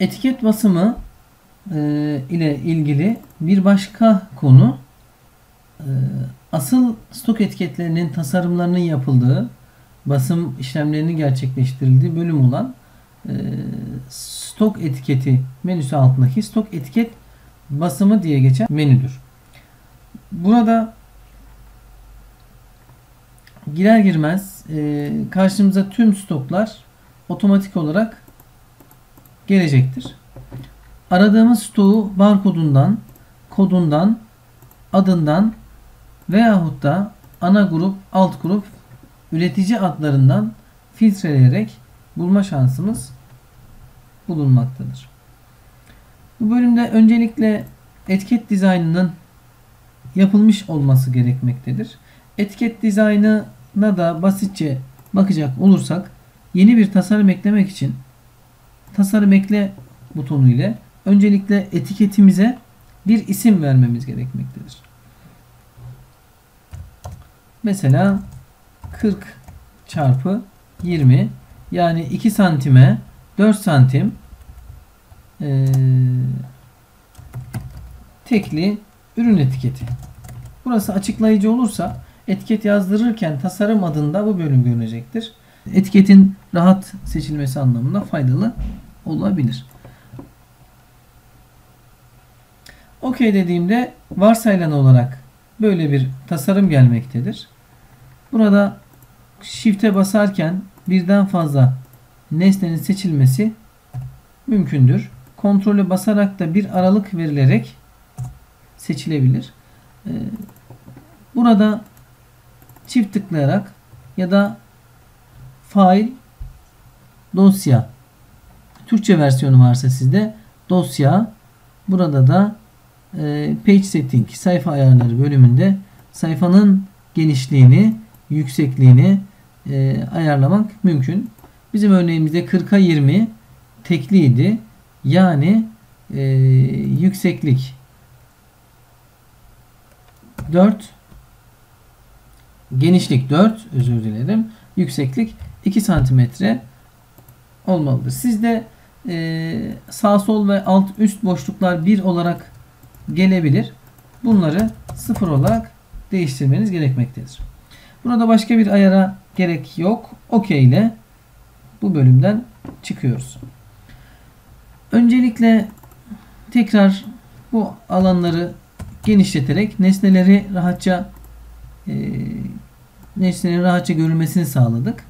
Etiket basımı e, ile ilgili bir başka konu e, asıl stok etiketlerinin tasarımlarının yapıldığı basım işlemlerinin gerçekleştirildiği bölüm olan e, stok etiketi menüsü altındaki stok etiket basımı diye geçen menüdür. Burada girer girmez e, karşımıza tüm stoklar otomatik olarak gelecektir. Aradığımız stoğu barkodundan, kodundan, adından veyahut da ana grup, alt grup üretici adlarından filtreleyerek bulma şansımız bulunmaktadır. Bu bölümde öncelikle etiket dizaynının yapılmış olması gerekmektedir. Etiket dizaynına da basitçe bakacak olursak yeni bir tasarım eklemek için tasarım ekle butonu ile öncelikle etiketimize bir isim vermemiz gerekmektedir. Mesela 40 çarpı 20 yani 2 santime 4 santim ee, tekli ürün etiketi. Burası açıklayıcı olursa etiket yazdırırken tasarım adında bu bölüm görünecektir. Etiketin rahat seçilmesi anlamında faydalı olabilir. OK dediğimde varsayılan olarak böyle bir tasarım gelmektedir. Burada Shift'e basarken birden fazla nesnenin seçilmesi mümkündür. Kontrolü basarak da bir aralık verilerek seçilebilir. Ee, burada çift tıklayarak ya da fail dosya Türkçe versiyonu varsa sizde dosya burada da e, page setting sayfa ayarları bölümünde sayfanın genişliğini yüksekliğini e, ayarlamak mümkün. Bizim örneğimizde 40'a 20 tekliydi. Yani e, yükseklik 4 genişlik 4 özür dilerim. Yükseklik 2 santimetre olmalıdır. Sizde e, sağ sol ve alt üst boşluklar 1 olarak gelebilir. Bunları 0 olarak değiştirmeniz gerekmektedir. Burada başka bir ayara gerek yok. OK ile bu bölümden çıkıyoruz. Öncelikle tekrar bu alanları genişleterek nesneleri rahatça e, nesnelerin rahatça görülmesini sağladık.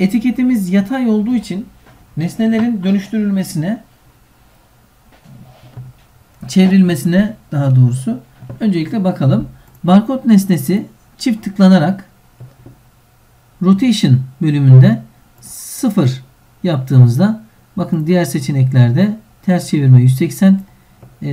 Etiketimiz yatay olduğu için nesnelerin dönüştürülmesine çevrilmesine daha doğrusu öncelikle bakalım. Barkod nesnesi çift tıklanarak rotation bölümünde 0 yaptığımızda bakın diğer seçeneklerde ters çevirme 180 ee,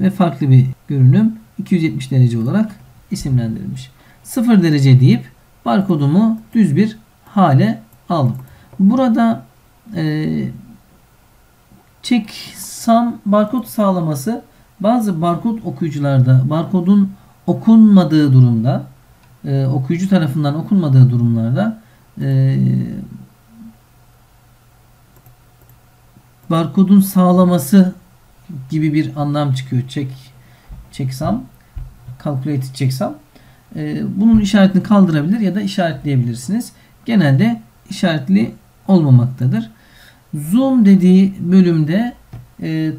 ve farklı bir görünüm 270 derece olarak isimlendirilmiş. 0 derece deyip barkodumu düz bir hale aldım. Burada e, checksum barkod sağlaması bazı barkod okuyucularda barkodun okunmadığı durumda e, okuyucu tarafından okunmadığı durumlarda e, barkodun sağlaması gibi bir anlam çıkıyor. Check, checksum, calculated checksum. E, bunun işaretini kaldırabilir ya da işaretleyebilirsiniz. Genelde işaretli olmamaktadır. Zoom dediği bölümde e,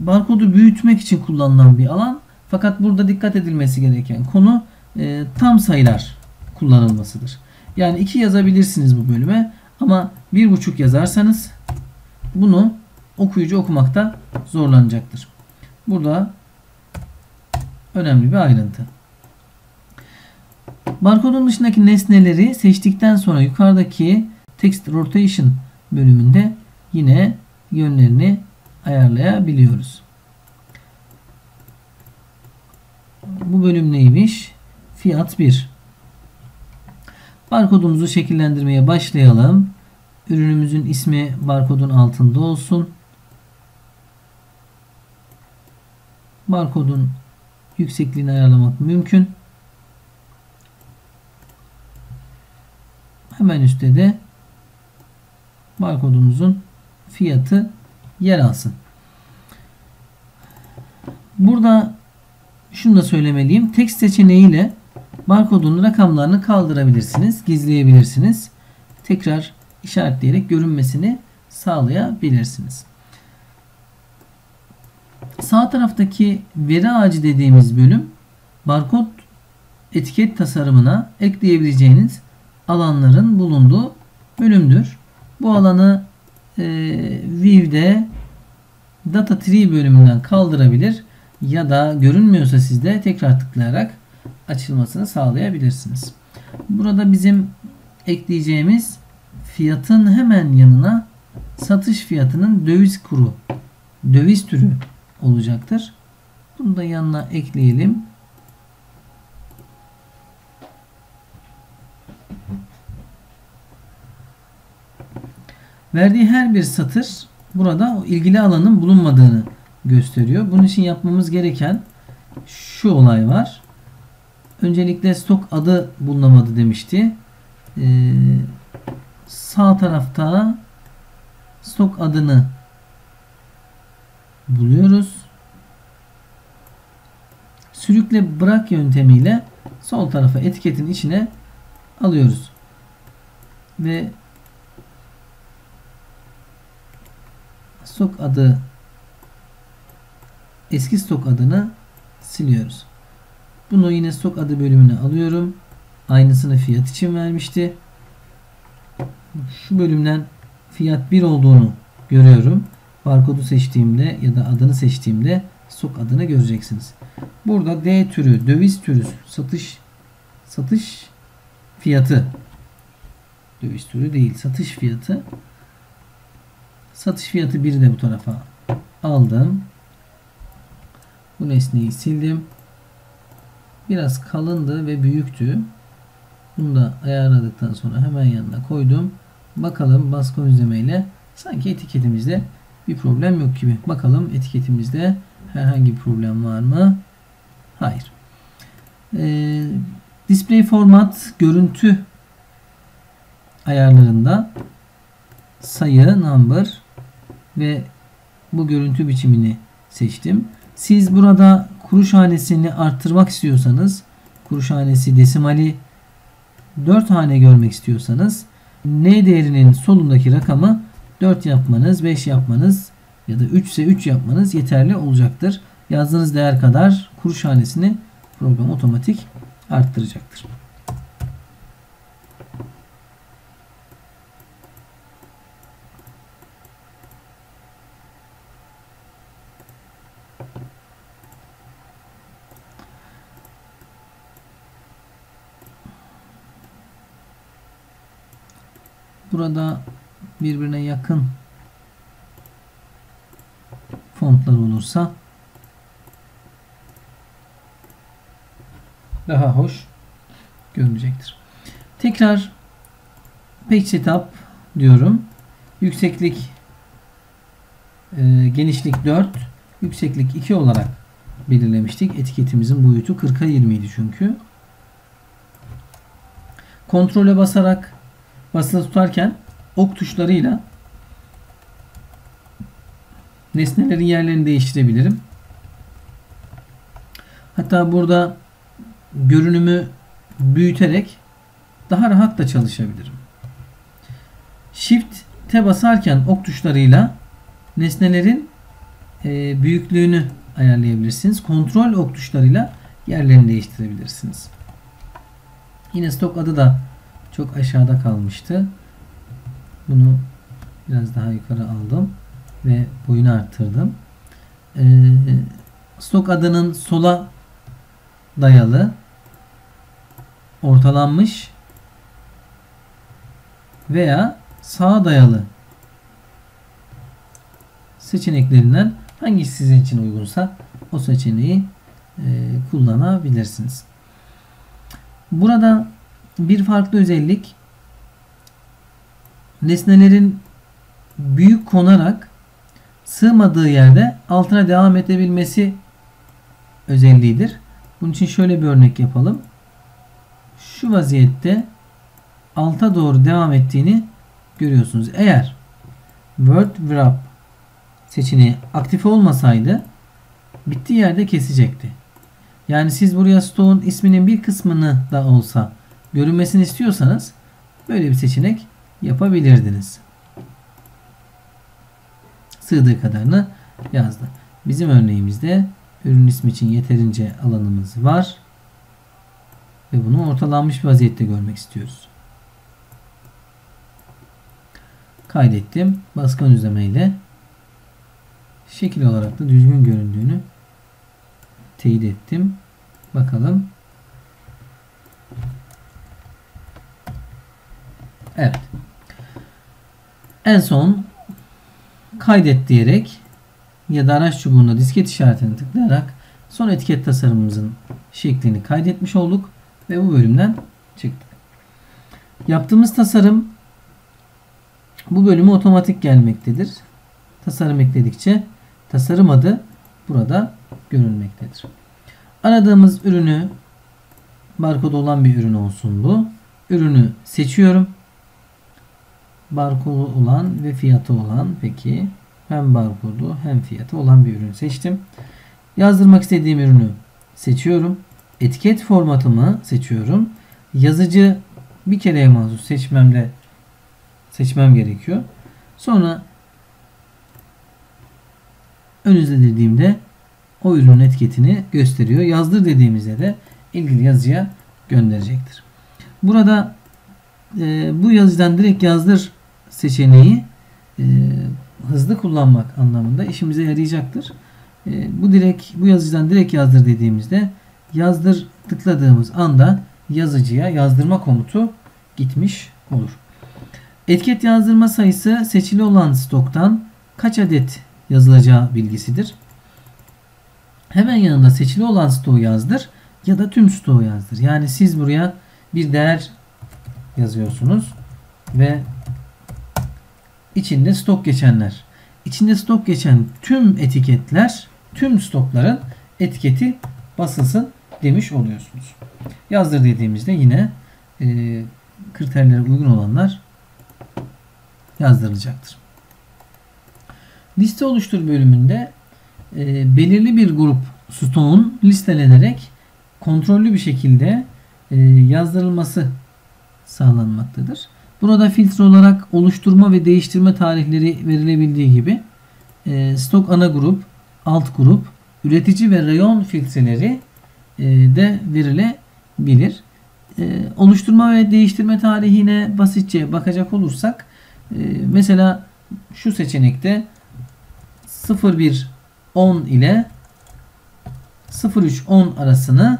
barkodu büyütmek için kullanılan bir alan. Fakat burada dikkat edilmesi gereken konu e, tam sayılar kullanılmasıdır. Yani 2 yazabilirsiniz bu bölüme ama 1.5 yazarsanız bunu okuyucu okumakta zorlanacaktır. Burada önemli bir ayrıntı. Barkodun dışındaki nesneleri seçtikten sonra yukarıdaki text rotation bölümünde yine yönlerini ayarlayabiliyoruz. Bu bölüm neymiş? Fiyat 1. Barkodumuzu şekillendirmeye başlayalım. Ürünümüzün ismi barkodun altında olsun. Barkodun yüksekliğini ayarlamak mümkün. Hemen üstte de barkodumuzun fiyatı yer alsın. Burada şunu da söylemeliyim. Text seçeneğiyle barkodun rakamlarını kaldırabilirsiniz, gizleyebilirsiniz. Tekrar işaretleyerek görünmesini sağlayabilirsiniz. Sağ taraftaki veri ağacı dediğimiz bölüm barkod etiket tasarımına ekleyebileceğiniz alanların bulunduğu bölümdür. Bu alanı e, View'de Data Tree bölümünden kaldırabilir ya da görünmüyorsa sizde tekrar tıklayarak açılmasını sağlayabilirsiniz. Burada bizim ekleyeceğimiz fiyatın hemen yanına satış fiyatının döviz kuru, döviz türü olacaktır. Bunu da yanına ekleyelim. Verdiği her bir satır burada ilgili alanın bulunmadığını gösteriyor. Bunun için yapmamız gereken şu olay var. Öncelikle stok adı bulunamadı demişti. Ee, sağ tarafta stok adını buluyoruz. Sürükle bırak yöntemiyle sol tarafa etiketin içine alıyoruz. Ve stok adı eski stok adını siliyoruz. Bunu yine stok adı bölümüne alıyorum. Aynısını fiyat için vermişti. Şu bölümden fiyat 1 olduğunu görüyorum. Barkodu seçtiğimde ya da adını seçtiğimde stok adını göreceksiniz. Burada D türü, döviz türü, satış satış fiyatı döviz türü değil, satış fiyatı satış fiyatı 1'i de bu tarafa aldım. Bu nesneyi sildim. Biraz kalındı ve büyüktü. Bunu da ayarladıktan sonra hemen yanına koydum. Bakalım baskı izlemeyle sanki etiketimizde bir problem yok gibi. Bakalım etiketimizde herhangi bir problem var mı? Hayır. Ee, display format görüntü ayarlarında sayı number ve bu görüntü biçimini seçtim. Siz burada kuruş hanesini arttırmak istiyorsanız kuruş hanesi desimali 4 hane görmek istiyorsanız n değerinin solundaki rakamı 4 yapmanız, 5 yapmanız ya da 3 ise 3 yapmanız yeterli olacaktır. Yazdığınız değer kadar kuruş hanesini program otomatik arttıracaktır. Burada birbirine yakın fontlar olursa daha hoş görünecektir. Tekrar page setup diyorum. Yükseklik e, genişlik 4, yükseklik 2 olarak belirlemiştik. Etiketimizin boyutu 40'a 20 idi çünkü. Kontrole basarak basılı tutarken ok tuşlarıyla nesnelerin yerlerini değiştirebilirim. Hatta burada görünümü büyüterek daha rahat da çalışabilirim. Shift T basarken ok tuşlarıyla nesnelerin e, büyüklüğünü ayarlayabilirsiniz. Kontrol ok tuşlarıyla yerlerini değiştirebilirsiniz. Yine stok adı da çok aşağıda kalmıştı. Bunu biraz daha yukarı aldım ve boyunu arttırdım. Ee, stok adının sola dayalı ortalanmış veya sağa dayalı seçeneklerinden hangisi sizin için uygunsa o seçeneği e, kullanabilirsiniz. Burada bir farklı özellik nesnelerin büyük konarak sığmadığı yerde altına devam edebilmesi özelliğidir. Bunun için şöyle bir örnek yapalım. Şu vaziyette alta doğru devam ettiğini görüyorsunuz. Eğer word wrap seçeneği aktif olmasaydı bittiği yerde kesecekti. Yani siz buraya stoğun isminin bir kısmını da olsa görünmesini istiyorsanız böyle bir seçenek yapabilirdiniz. Sığdığı kadarını yazdı. Bizim örneğimizde ürün ismi için yeterince alanımız var. Ve bunu ortalanmış vaziyette görmek istiyoruz. Kaydettim. Baskın düzlemeyle şekil olarak da düzgün göründüğünü teyit ettim. Bakalım. Evet. En son kaydet diyerek ya da araç çubuğunda disket işaretini tıklayarak son etiket tasarımımızın şeklini kaydetmiş olduk ve bu bölümden çıktık. Yaptığımız tasarım bu bölümü otomatik gelmektedir. Tasarım ekledikçe tasarım adı burada görünmektedir. Aradığımız ürünü barkod olan bir ürün olsun bu. Ürünü seçiyorum. Barkodu olan ve fiyatı olan peki hem barkodu hem fiyatı olan bir ürün seçtim. Yazdırmak istediğim ürünü seçiyorum. Etiket formatımı seçiyorum. Yazıcı bir kereye mahsus seçmemle seçmem gerekiyor. Sonra ön izle dediğimde o ürünün etiketini gösteriyor. Yazdır dediğimizde de ilgili yazıya gönderecektir. Burada e, bu yazıdan direkt yazdır seçeneği e, hızlı kullanmak anlamında işimize yarayacaktır. E, bu direkt bu yazıdan direkt yazdır dediğimizde yazdır tıkladığımız anda yazıcıya yazdırma komutu gitmiş olur. Etiket yazdırma sayısı seçili olan stoktan kaç adet yazılacağı bilgisidir. Hemen yanında seçili olan stoğu yazdır ya da tüm stoğu yazdır. Yani siz buraya bir değer yazıyorsunuz ve içinde stok geçenler. İçinde stok geçen tüm etiketler, tüm stokların etiketi basılsın demiş oluyorsunuz. Yazdır dediğimizde yine e, kriterlere uygun olanlar yazdırılacaktır. Liste oluştur bölümünde e, belirli bir grup stoğun listelenerek kontrollü bir şekilde e, yazdırılması sağlanmaktadır. Burada filtre olarak oluşturma ve değiştirme tarihleri verilebildiği gibi e, stok ana grup, alt grup, üretici ve rayon filtreleri e, de verilebilir. E, oluşturma ve değiştirme tarihine basitçe bakacak olursak e, mesela şu seçenekte 01 10 ile 03 10 arasını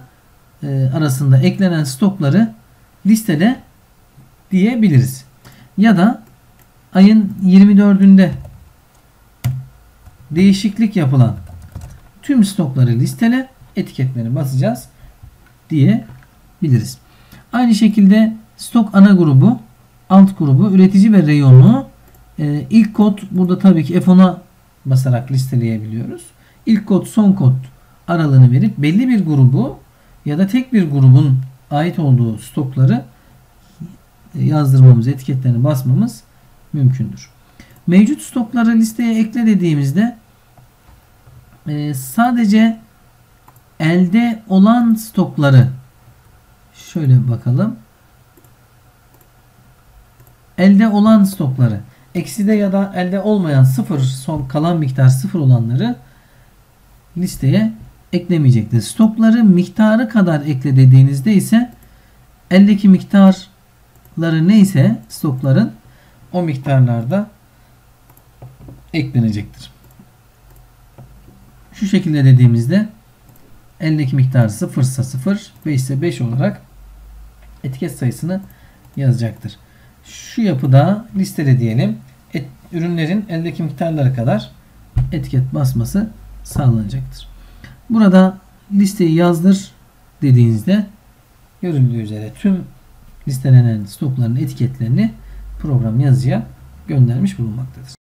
arasında eklenen stokları listele diyebiliriz. Ya da ayın 24'ünde değişiklik yapılan tüm stokları listele etiketlerini basacağız diyebiliriz. Aynı şekilde stok ana grubu, alt grubu, üretici ve reyonu e, ilk kod burada tabii ki F10'a basarak listeleyebiliyoruz. İlk kod son kod aralığını verip belli bir grubu ya da tek bir grubun ait olduğu stokları yazdırmamız, etiketlerini basmamız mümkündür. Mevcut stokları listeye ekle dediğimizde e, sadece elde olan stokları şöyle bakalım. Elde olan stokları ekside ya da elde olmayan sıfır son kalan miktar sıfır olanları listeye eklemeyecektir. Stokları miktarı kadar ekle dediğinizde ise eldeki miktarları neyse stokların o miktarlarda eklenecektir. Şu şekilde dediğimizde eldeki miktar 0 ise 0, 5 ise 5 olarak etiket sayısını yazacaktır. Şu yapıda listede diyelim et, ürünlerin eldeki miktarları kadar etiket basması sağlanacaktır. Burada listeyi yazdır dediğinizde görüldüğü üzere tüm listelenen stokların etiketlerini program yazıcıya göndermiş bulunmaktadır.